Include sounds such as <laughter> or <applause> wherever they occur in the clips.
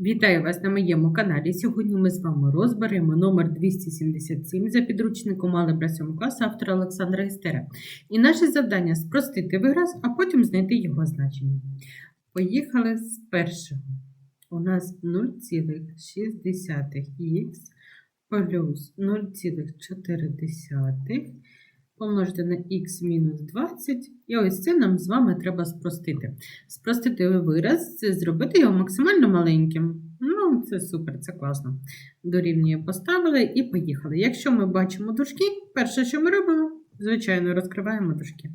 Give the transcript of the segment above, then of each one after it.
Вітаю вас на моєму каналі. Сьогодні ми з вами розберемо номер 277 за підручником Алебра 7 класу автора Олександра Істера. І наше завдання спростити вираз, а потім знайти його значення. Поїхали з першого. У нас 0,6х плюс 0,4 помножити на х мінус 20. І ось це нам з вами треба спростити. Спростити вираз це зробити його максимально маленьким. Ну, це супер, це класно. Дорівнює поставили і поїхали. Якщо ми бачимо дужки, перше, що ми робимо, звичайно, розкриваємо дужки.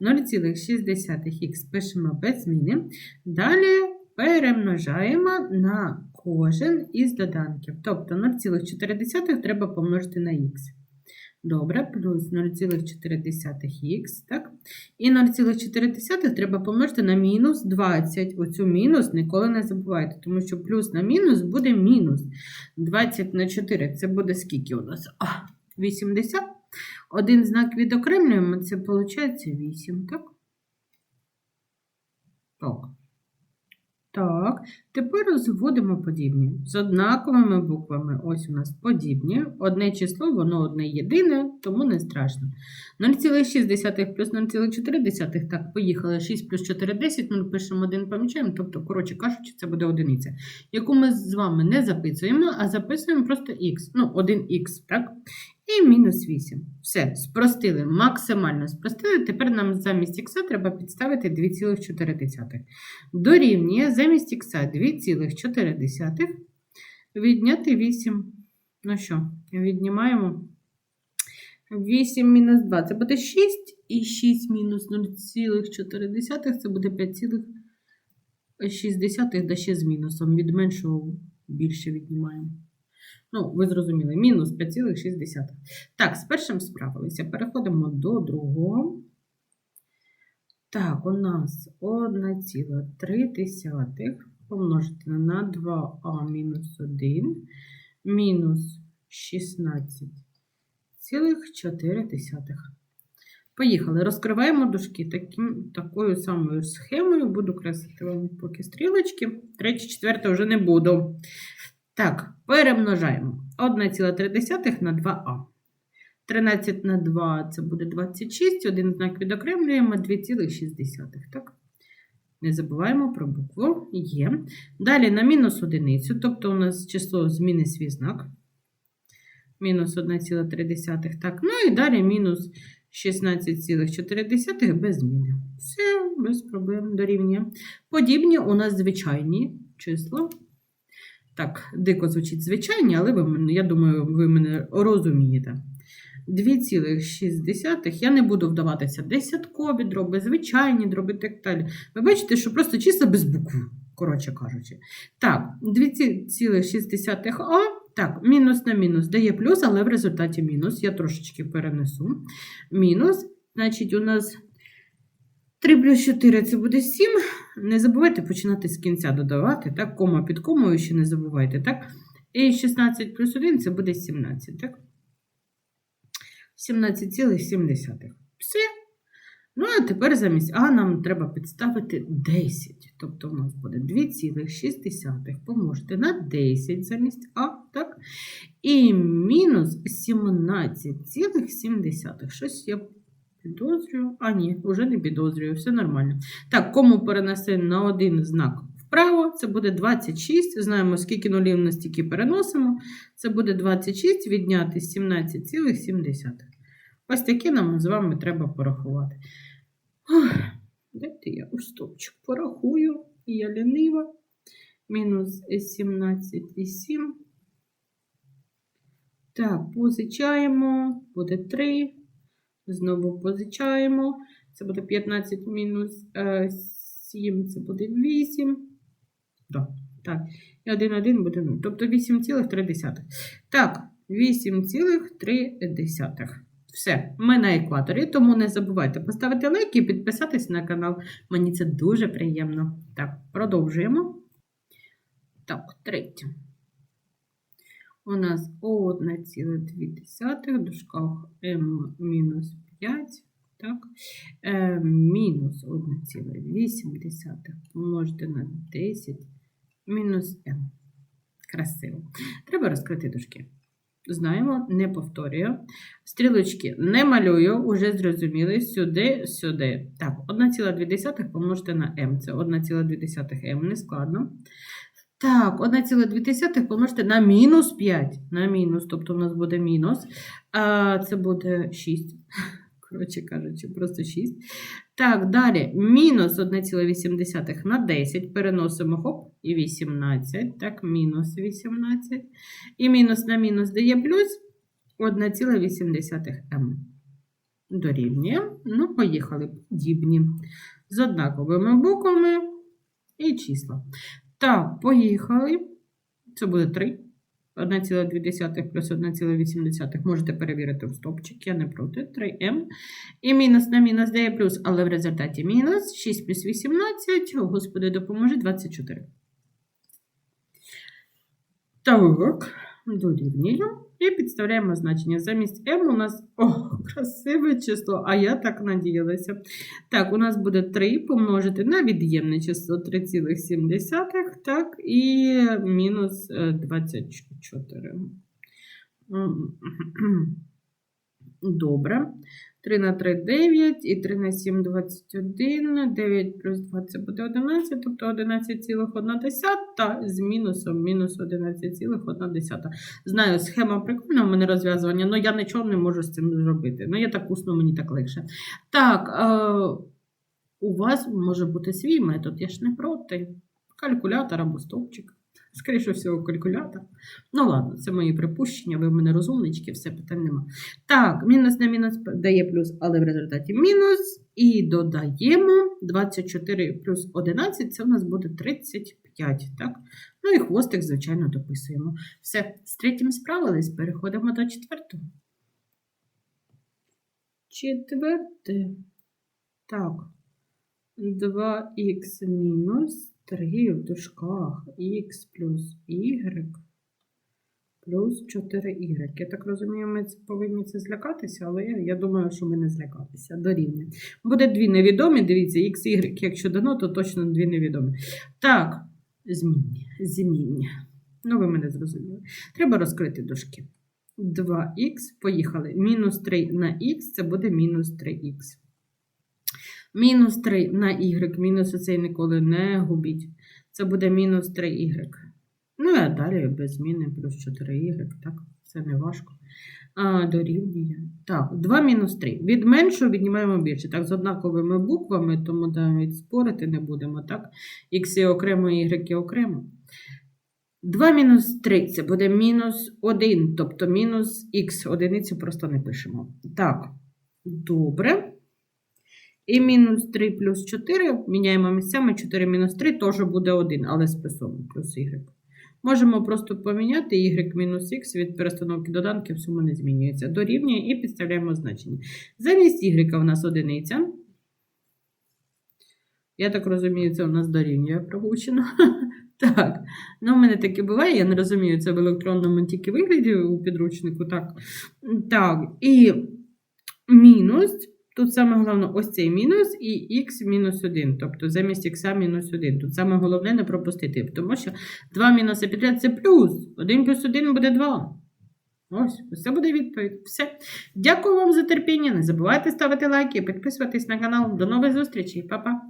0,6х пишемо без зміни. Далі перемножаємо на кожен із доданків. Тобто 0,4 треба помножити на х. Добре, плюс 0,4х, так? І 0,4 треба помножити на мінус 20. Оцю мінус ніколи не забувайте, тому що плюс на мінус буде мінус. 20 на 4 це буде скільки у нас? А, 80. Один знак відокремлюємо, це виходить 8, так? Так. Так, тепер розводимо подібні. З однаковими буквами. Ось у нас подібні. Одне число, воно одне єдине, тому не страшно. 0,6 плюс 0,4. Так, поїхали. 6 плюс 4 10. Ми пишемо 1, помічаємо. Тобто, коротше кажучи, це буде одиниця, яку ми з вами не записуємо, а записуємо просто х. Ну, 1х, так? І мінус 8. Все, спростили, максимально спростили. Тепер нам замість х треба підставити 2,4. Дорівнює замість х 2,4 відняти 8. Ну що, віднімаємо 8 мінус 2. Це буде 6 і 6 мінус 0,4 це буде 5,6, да ще з мінусом. Від меншого більше віднімаємо. Ну, ви зрозуміли, мінус 5,6. Так, з першим справилися. Переходимо до другого. Так, у нас 1,3 помножити на 2а мінус 1 мінус 16,4. Поїхали. Розкриваємо дужки таким, такою самою схемою. Буду креслити вам поки стрілочки. Третє, четверте вже не буду. Так, перемножаємо 1,3 на 2а. 13 на 2 це буде 26, один знак відокремлюємо 2,6. Так? Не забуваємо про букву Є. Далі на мінус одиницю, тобто у нас число зміни свій знак. Мінус 1,3. Так, ну і далі мінус 16,4 без зміни. Все, без проблем дорівнює. Подібні у нас звичайні числа. Так, дико звучить звичайні, але ви я думаю, ви мене розумієте. 2,6. Я не буду вдаватися десяткові дроби, звичайні дроби так далі. Ви бачите, що просто числа без букв, коротше кажучи. Так, 2,6а. Так, мінус на мінус дає плюс, але в результаті мінус. Я трошечки перенесу. Мінус, значить, у нас 3 плюс 4 це буде 7. Не забувайте починати з кінця додавати, так, кома під комою ще не забувайте, так? І 16 плюс 1 це буде 17, так? 17,7. Все. Ну, а тепер замість А нам треба підставити 10. Тобто у нас буде 2,6 помножити на 10 замість А, так? І мінус 17,7. Щось я підозрюю. А, ні, вже не підозрюю, все нормально. Так, кому перенести на один знак вправо, це буде 26. Знаємо, скільки нулів на стільки переносимо. Це буде 26 відняти 17,7. Ось таке нам з вами треба порахувати. Ох, Дайте я у стопчик порахую, я лінива. Мінус 17,7. Так, позичаємо, буде 3. Знову позичаємо. Це буде 15 мінус 7, це буде 8. Так, так. І 1, 1 буде 0. Тобто 8,3. Так, 8,3. Все, ми на екваторі, тому не забувайте поставити лайк і підписатись на канал. Мені це дуже приємно. Так, продовжуємо. Так, третє. У нас 1,2 в дужках m-5, так? Е, мінус 1,8 помножити на 10 мінус m. Красиво. Треба розкрити дужки. Знаємо, не повторюю. Стрілочки не малюю, уже зрозуміли. Сюди, сюди. Так, 1,2 помножити на m. Це 1,2 m, не складно. Так, 1,2 помножити на мінус 5. На мінус, тобто у нас буде мінус. А це буде 6. <laughs> Коротше кажучи, просто 6. Так, далі мінус 1,8 на 10. Переносимо хоп, і 18. Так, мінус 18. І мінус на мінус дає плюс 1,8 м. Дорівнює. Ну, поїхали. Подібні. З однаковими буквами і числа. Так, поїхали. Це буде 3. 1,2 плюс 1,8. Можете перевірити в стопчик, я не проти. 3М. І мінус на мінус дає плюс, але в результаті мінус. 6 плюс 18. О, Господи, допоможе 24. Так, дорівнюю. І підставляємо значення. Замість М у нас о, красиве число, а я так надіялася. Так, у нас буде 3 помножити на від'ємне число 3,7, так, і мінус е, 24. Добре. 3 на 3 9 і 3 на 7 21. 9 плюс 2 це буде 11, тобто 11,1 з мінусом мінус 11,1. Знаю, схема прикольна, у мене розв'язування, але я нічого не можу з цим зробити. Ну, я так усно, мені так легше. Так, е, у вас може бути свій метод, я ж не проти. Калькулятор або стовпчик. Скоріше всього, калькулятор. Ну, ладно, це мої припущення, ви в мене розумнички, все питань нема. Так, мінус на мінус дає плюс, але в результаті мінус. І додаємо 24 плюс 11, це у нас буде 35. Так? Ну і хвостик, звичайно, дописуємо. Все, з третім справились, переходимо до четвертого. Четверте. Так. 2х мінус 3 в дужках х плюс y плюс 4y. Я так розумію, ми повинні це злякатися, але я, думаю, що ми не злякатися. Дорівнює. Буде дві невідомі. Дивіться, x, y, якщо дано, то точно дві невідомі. Так, змінні. Змінні. Ну, ви мене зрозуміли. Треба розкрити дужки. 2х, поїхали. Мінус 3 на х це буде мінус 3х. Мінус 3 на y, мінус оцей ніколи не губіть. Це буде мінус 3y. Ну, а далі без зміни плюс 4y, так, це не важко. А, дорівнює. Так, 2 мінус 3. Від меншого віднімаємо більше. Так, з однаковими буквами, тому навіть спорити не будемо, так? Х окремо, y окремо. 2 мінус 3 це буде мінус 1, тобто мінус х. Одиницю просто не пишемо. Так, добре. І мінус 3 плюс 4 міняємо місцями 4 мінус 3 теж буде 1, але з плюсом плюс y. Можемо просто поміняти y мінус х від перестановки доданків, сума не змінюється. Дорівнює і підставляємо значення. Замість y у нас одиниця. Я так розумію, це у нас дорівнює прогучено. <laughs> Так, ну в мене таке буває, я не розумію, це в електронному тільки вигляді у підручнику. Так, так, і мінус. Тут саме головне ось цей мінус і х мінус 1. Тобто замість х мінус 1. Тут саме головне не пропустити, тому що 2 мінуси підряд це плюс. 1 плюс 1 буде 2. Ось, це буде відповідь. Все. Дякую вам за терпіння. Не забувайте ставити лайки, підписуватись на канал. До нових зустрічей. Па-па.